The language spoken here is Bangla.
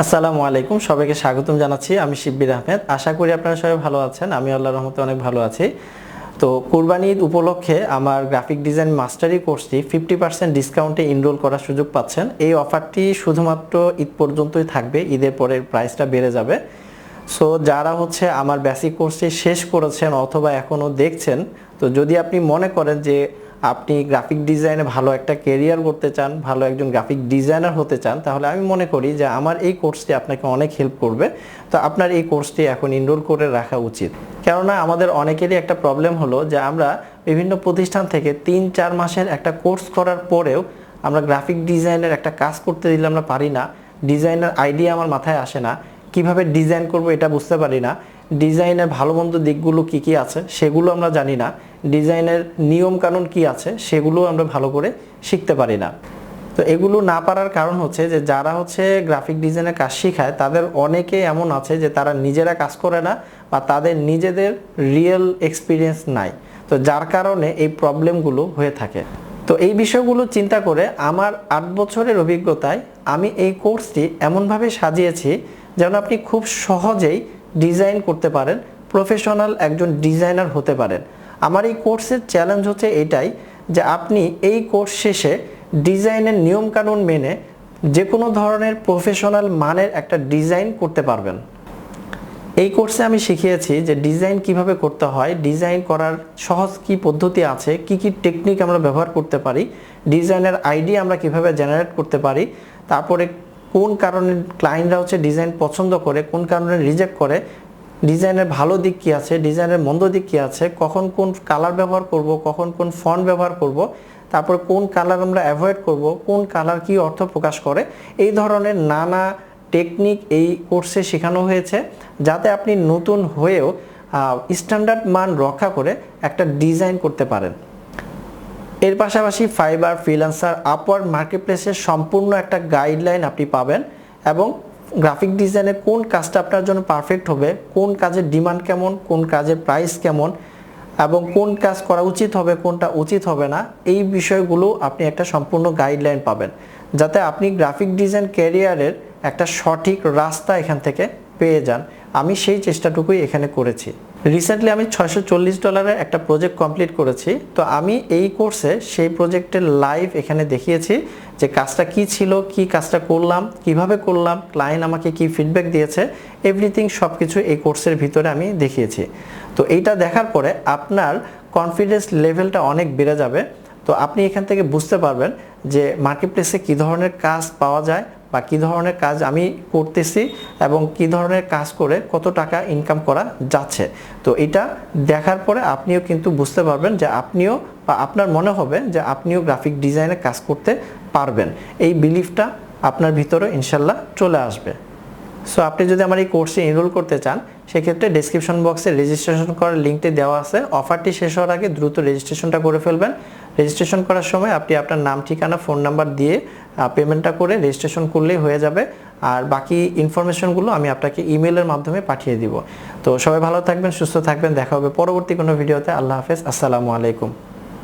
আসসালামু আলাইকুম, সবাইকে স্বাগতম জানাচ্ছি আমি শিব্বির আহমেদ। আশা করি আপনারা সবাই ভালো আছেন, আমি আল্লাহর রহমতে অনেক ভালো আছি। তো কোরবানি ঈদ উপলক্ষে আমার গ্রাফিক ডিজাইন মাস্টারি কোর্সটি ফিফটি পার্সেন্ট ডিসকাউন্টে এনরোল করার সুযোগ পাচ্ছেন। এই অফারটি শুধুমাত্র ঈদ পর্যন্তই থাকবে, ঈদের পরে প্রাইসটা বেড়ে যাবে। সো যারা হচ্ছে আমার বেসিক কোর্সটি শেষ করেছেন অথবা এখনও দেখছেন, তো যদি আপনি মনে করেন যে আপনি গ্রাফিক ডিজাইনে ভালো একটা কেরিয়ার করতে চান, ভালো একজন গ্রাফিক ডিজাইনার হতে চান, তাহলে আমি মনে করি যে আমার এই কোর্সটি আপনাকে অনেক হেল্প করবে। তো আপনার এই কোর্সটি এখন এনরোল করে রাখা উচিত। কেননা আমাদের অনেকেরই একটা প্রবলেম হলো যে আমরা বিভিন্ন প্রতিষ্ঠান থেকে তিন চার মাসের একটা কোর্স করার পরেও আমরা গ্রাফিক ডিজাইনের একটা কাজ করতে দিলে আমরা পারি না। ডিজাইনের আইডিয়া আমার মাথায় আসে না। কীভাবে ডিজাইন করব এটা বুঝতে পারি না। ডিজাইনের ভালো মন্দ দিকগুলো কি কি আছে সেগুলো আমরা জানি না। ডিজাইনের নিয়ম কানুন কি আছে সেগুলো আমরা ভালো করে শিখতে পারি না। তো এগুলো না পারার কারণ হচ্ছে যে যারা হচ্ছে গ্রাফিক ডিজাইনের কাজ শেখায়, তাদের অনেকে এমন আছে যে তারা নিজেরা কাজ করে না বা তাদের নিজেদের রিয়েল এক্সপিরিয়েন্স নাই। তো যার কারণে এই প্রবলেমগুলো হয়ে থাকে। তো এই বিষয়গুলো চিন্তা করে আমার আট বছরের অভিজ্ঞতায় আমি এই কোর্সটি এমনভাবে সাজিয়েছি যেন আপনি খুব সহজেই ডিজাইন করতে পারেন, প্রফেশনাল একজন ডিজাইনার হতে পারেন। আমার এই কোর্সের চ্যালেঞ্জ হচ্ছে এটাই যে আপনি এই কোর্স শেষে ডিজাইনের নিয়মকানুন মেনে যে কোনো ধরনের প্রফেশনাল মানের একটা ডিজাইন করতে পারবেন। এই কোর্সে আমি শিখিয়েছি যে ডিজাইন কীভাবে করতে হয়, ডিজাইন করার সহজ কি পদ্ধতি আছে, কি কি টেকনিক আমরা ব্যবহার করতে পারি, ডিজাইনের আইডিয়া আমরা কীভাবে জেনারেট করতে পারি, তারপরে কোন কারণে ক্লায়েন্টরা হচ্ছে ডিজাইন পছন্দ করে, কোন কারণে রিজেক্ট করে ডিজাইনের ভালো দিক কী আছে ডিজাইনের মন্দ দিক কী আছে, কখন কোন কালার ব্যবহার করব, কখন কোন ফন্ট ব্যবহার করব, তারপর কোন কালার আমরা অ্যাভয়েড করব, কোন কালার কি অর্থ প্রকাশ করে, এই ধরনের নানা টেকনিক এই কোর্সে শেখানো হয়েছে, যাতে আপনি নতুন হয়েও স্ট্যান্ডার্ড মান রক্ষা করে একটা ডিজাইন করতে পারেন। এর পাশাপাশি ফাইবার ফ্রিল্যান্সার আপওয়ার্ড মার্কেটপ্লেসের সম্পূর্ণ একটা গাইডলাইন আপনি পাবেন এবং গ্রাফিক ডিজাইনের কোন কাজটা আপনার জন্য পারফেক্ট হবে, কোন কাজের ডিমান্ড কেমন, কোন কাজের প্রাইস কেমন এবং কোন কাজ করা উচিত হবে, কোনটা উচিত হবে না, এই বিষয়গুলো আপনি একটা সম্পূর্ণ গাইডলাইন পাবেন। যাতে আপনি গ্রাফিক ডিজাইন ক্যারিয়ারের একটা সঠিক রাস্তা এখান থেকে পেয়ে যান। আমি সেই চেষ্টাটুকুই এখানে করেছি। রিসেন্টলি আমি ছয়শো চল্লিশ ডলারের একটা প্রজেক্ট কমপ্লিট করেছি। তো আমি এই কোর্সে সেই প্রজেক্টের লাইভ এখানে দেখিয়েছি যে কাজটা কি ছিল, কি কাজটা করলাম, কীভাবে করলাম ক্লায়েন্ট আমাকে কি ফিডব্যাক দিয়েছে এভরিথিং সব কিছু এই কোর্সের ভিতরে আমি দেখিয়েছি। তো এইটা দেখার পরে আপনার কনফিডেন্স লেভেলটা অনেক বেড়ে যাবে। তো আপনি এখান থেকে বুঝতে পারবেন যে মার্কেট প্লেসে কী ধরনের কাজ পাওয়া যায় বা কী ধরনের কাজ আমি করতেছি এবং কী ধরনের কাজ করে কত টাকা ইনকাম করা যাচ্ছে। তো এটা দেখার পরে আপনিও কিন্তু বুঝতে পারবেন যে আপনিও বা আপনার মনে হবে যে আপনিও গ্রাফিক ডিজাইনে কাজ করতে পারবেন। এই বিলিফটা আপনার ভিতরে ইনশাল্লাহ চলে আসবে। সো আপনি যদি আমার এই কোর্সে এনরোল করতে চান, সেক্ষেত্রে ডিসক্রিপশন বক্সে রেজিস্ট্রেশন করার লিঙ্কটি দেওয়া আছে। অফারটি শেষ হওয়ার আগে দ্রুত রেজিস্ট্রেশনটা করে ফেলবেন। রেজিস্ট্রেশন করার সময় আপনি আপনার নাম, ঠিকানা ফোন নাম্বার দিয়ে পেমেন্টটা করে রেজিস্ট্রেশন করলেই হয়ে যাবে। আর বাকি ইনফরমেশনগুলো আমি আপনাকে ইমেলের মাধ্যমে পাঠিয়ে দিব। তো সবাই ভালো থাকবেন, সুস্থ থাকবেন। দেখা হবে পরবর্তী কোনো ভিডিওতে আল্লাহ হাফেজ। আসসালামু আলাইকুম।